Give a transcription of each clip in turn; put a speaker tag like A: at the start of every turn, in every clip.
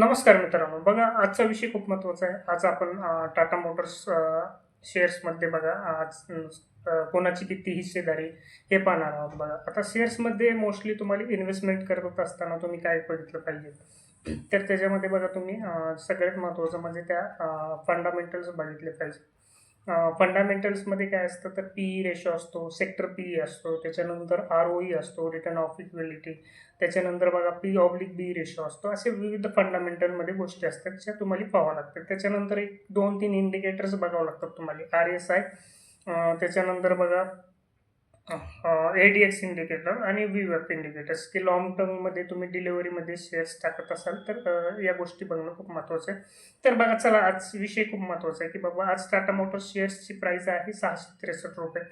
A: नमस्कार मित्रांनो. बघा आजचा विषय खूप महत्त्वाचा आहे. आज आपण टाटा मोटर्स शेअर्समध्ये बघा आज कोणाची किती हिस्सेदारी हे पाहणार आहोत बघा. आता शेअर्समध्ये मोस्टली तुम्हाला इन्व्हेस्टमेंट करत असताना तुम्ही काय बघितलं पाहिजे? तर त्याच्यामध्ये बघा तुम्ही सगळ्यात महत्त्वाचं म्हणजे त्या फंडामेंटल्स बघितले पाहिजे. फंडामेंटल्समध्ये काय असतं तर पी ई रेशो असतो सेक्टर पी ई असतो त्याच्यानंतर आर ओ ई असतो रिटर्न ऑफ इक्विलिटी त्याच्यानंतर बघा पी ऑब्लिक बी रेशो असतो. असे विविध फंडामेंटलमध्ये गोष्टी असतात ज्या तुम्हाला पाहावं लागतात. त्याच्यानंतर एक दोन तीन इंडिकेटर्स बघावं लागतात तुम्हाला. आर एस आय त्याच्यानंतर बघा ए डी एक्स इंडिकेटर आणि व्ही एफ इंडिकेटर्स की लॉंग टर्ममध्ये तुम्ही डिलिव्हरीमध्ये शेअर्स टाकत असाल तर या गोष्टी बघणं खूप महत्त्वाचं आहे. तर बघा चला आज विषय खूप महत्त्वाचा आहे की बाबा आज टाटा मोटर्स शेअर्सची प्राईस आहे सहाशे त्रेसष्ट रुपये.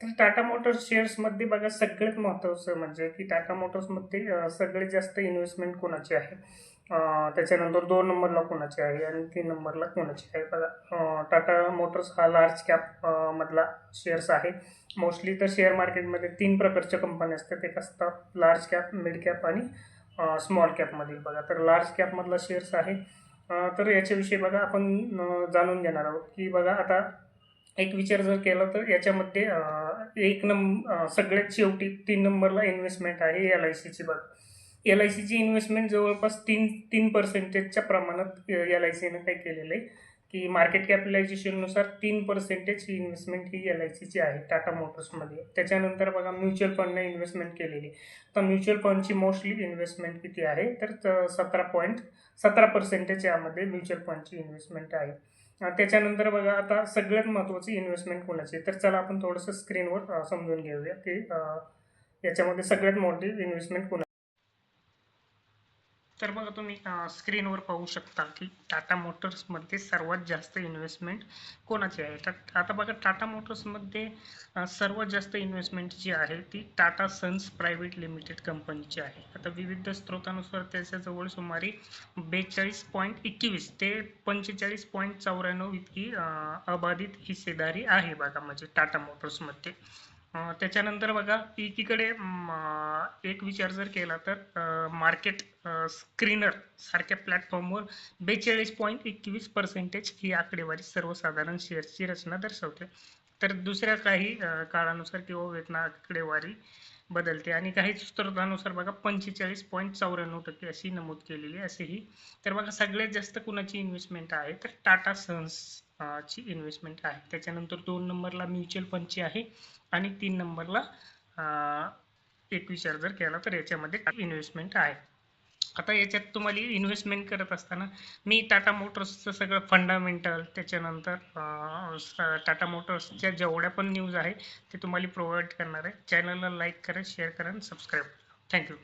A: तर टाटा मोटर्स शेअर्समध्ये बघा सगळ्यात महत्त्वाचं म्हणजे की टाटा मोटर्समध्ये सगळ्यात जास्त इन्व्हेस्टमेंट कोणाची आहे? त्याच्यानंतर दोन नंबरला कोणाची आहे आणि तीन नंबरला कोणाची आहे? बघा. टाटा मोटर्स हा लार्ज कॅप मधला शेअर्स आहे. मोस्टली तर शेअर मार्केटमध्ये तीन प्रकारच्या कंपन्या असतात. एक असतात लार्ज कॅप मिड कॅप आणि स्मॉल कॅपमधील बघा. तर लार्ज कॅपमधला शेअर्स आहे. तर याच्याविषयी बघा. आपण जाणून घेणार आहोत की बघा आता एक विचार जर केला तर याच्यामध्ये एक नंब सगळ्यात शेवटी तीन नंबरला इन्व्हेस्टमेंट आहे एल आय सीची बघा. एल आय सीची इन्व्हेस्टमेंट जवळपास तीन तीन पर्सेंटेजच्या प्रमाणात एल आय सीनं काय केलेलं आहे. की मार्केट कॅपिटलायझेशननुसार तीन पर्सेंटेज ही इन्व्हेस्टमेंट ही एल आय सीची आहे टाटा मोटर्समध्ये त्याच्यानंतर बघा म्युच्युअल फंडने इन्व्हेस्टमेंट केलेली तर म्युच्युअल फंडची मोस्टली इन्व्हेस्टमेंट किती आहे? तर सतरा पॉईंट सतरा पर्सेंटेज यामध्ये म्युच्युअल फंडची इन्व्हेस्टमेंट आहे. त्याच्यानंतर बघा आता सगळ्यात महत्त्वाची इन्व्हेस्टमेंट कोणाची आहे? तर चला आपण थोडंसं स्क्रीनवर समजून घेऊया की याच्यामध्ये सगळ्यात मोठी इन्व्हेस्टमेंट कोणा तर बघा तुम्ही स्क्रीनवर पाहू शकता की टाटा मोटर्समध्ये सर्वात जास्त इन्व्हेस्टमेंट कोणाची आहे? टा- आता बघा टाटा मोटर्समध्ये सर्वात जास्त इन्व्हेस्टमेंट जी आहे ती टाटा सन्स प्रायव्हेट लिमिटेड कंपनीची आहे. आता विविध स्रोतानुसार त्याच्याजवळ सुमारे बेचाळीस पॉईंट एकवीस ते पंचेचाळीस पॉईंट चौऱ्याण्णव इतकी अबाधित हिस्सेदारी आहे बघा म्हणजे टाटा मोटर्समध्ये त्याच्यानंतर बघा एकीकडे एक विचार जर केला तर मार्केट स्क्रीनर सारख्या प्लॅटफॉर्मवर बेचाळीस पॉईंट एकवीस पर्सेंटेज ही आकडेवारी सर्वसाधारण शेअर्सची रचना दर्शवते. तर दुसऱ्या काही काळानुसार किंवा वेतना आकडेवारी बदलते. आणि काही स्त्रोतानुसार बघा पंचेचाळीस पॉईंट चौऱ्याण्णव टक्के अशी नमूद केलेली आहे असेही. तर बघा सगळ्यात जास्त कुणाची इन्व्हेस्टमेंट आहे? तर टाटा सन्स ची इन्व्हेस्टमेंट आहे. त्याच्यानंतर दोन नंबरला म्युच्युअल फंडची आहे आणि तीन नंबरला एक विचार जर केला तर याच्यामध्ये इन्व्हेस्टमेंट आहे. आता याच्यात तुम्हाला इन्व्हेस्टमेंट करत असताना मी टाटा मोटर्सचं सगळं फंडामेंटल त्याच्यानंतर टाटा मोटर्सच्या जेवढ्या पण न्यूज आहे ते तुम्हाला प्रोव्हाइड करणार आहे. चॅनलला लाईक करा शेअर करा आणि सबस्क्राईब करा. थँक्यू